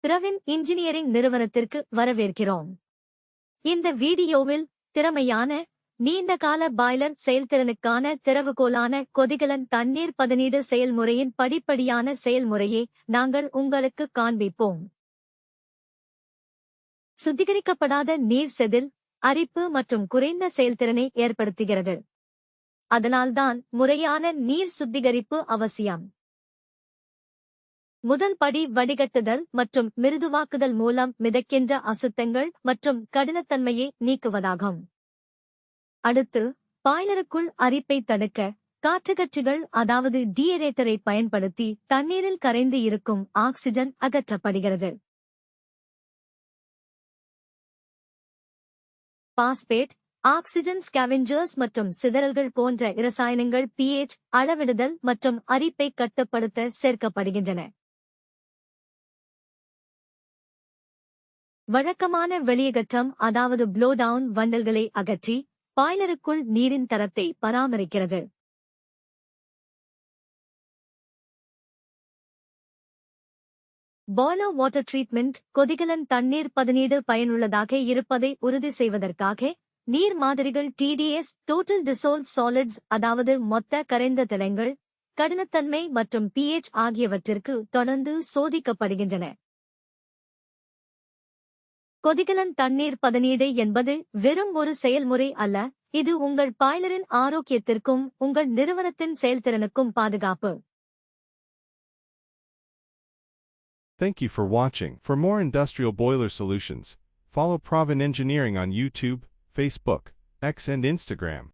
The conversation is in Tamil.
பிரவின் இன்ஜினியரிங் நிறுவனத்திற்கு வரவேற்கிறோம். இந்த வீடியோவில் திறமையான நீண்டகால பாய்லர் செயல்திறனுக்கான திறவுகோலான கொதிகலன் தண்ணீர் பதனீடு செயல்முறையின் படிப்படியான செயல்முறையை நாங்கள் உங்களுக்கு காண்பிப்போம். சுத்திகரிக்கப்படாத நீர் செதில் அரிப்பு மற்றும் குறைந்த செயல்திறனை ஏற்படுத்துகிறது. அதனால்தான் முறையான நீர் சுத்திகரிப்பு அவசியம். முதல் படி வடிகட்டுதல் மற்றும் மிருதுவாக்குதல் மூலம் மிதக்கின்ற அசுத்தங்கள் மற்றும் கடினத்தன்மையை நீக்குவதாகும். அடுத்து பாய்லருக்குள் அரிப்பை தடுக்க காற்றுக்கட்சிகள் அதாவது டியரேட்டரை பயன்படுத்தி தண்ணீரில் கரைந்து இருக்கும் ஆக்சிஜன் அகற்றப்படுகிறது. பாஸ்பேட் ஆக்சிஜன் ஸ்கேவெஞ்சர்ஸ் மற்றும் சிதறல்கள் போன்ற இரசாயனங்கள் பிஎச் அளவிடுதல் மற்றும் அரிப்பை கட்டுப்படுத்த சேர்க்கப்படுகின்றன. வழக்கமான வெளியகற்றம் அதாவது ப்ளோடவுன் வண்டல்களை அகற்றி பாய்லருக்குள் நீரின் தரத்தை பராமரிக்கிறது. பாலோ வாட்டர் ட்ரீட்மெண்ட் கொதிகலன் தண்ணீர் பதனீடு பயனுள்ளதாக இருப்பதை உறுதி செய்வதற்காக நீர் மாதிரிகள் டிடிஎஸ் டோட்டல் டிசோல்ட் சாலிட்ஸ் அதாவது மொத்த கரைந்த திலங்கள் கடினத்தன்மை மற்றும் பிஎச் ஆகியவற்றிற்கு தொடர்ந்து சோதிக்கப்படுகின்றன. கொதிகலன் தண்ணீர் பதனீடு என்பது வெறும் ஒரு செயல்முறை அல்ல இது உங்கள் பாய்லரின் ஆரோக்கியத்திற்கும் உங்கள் நிறுவனத்தின் செயல்திறனுக்கும் பாதுகாப்பு Thank you for watching. For more industrial boiler solutions, follow Proven Engineering on YouTube, Facebook, X and Instagram.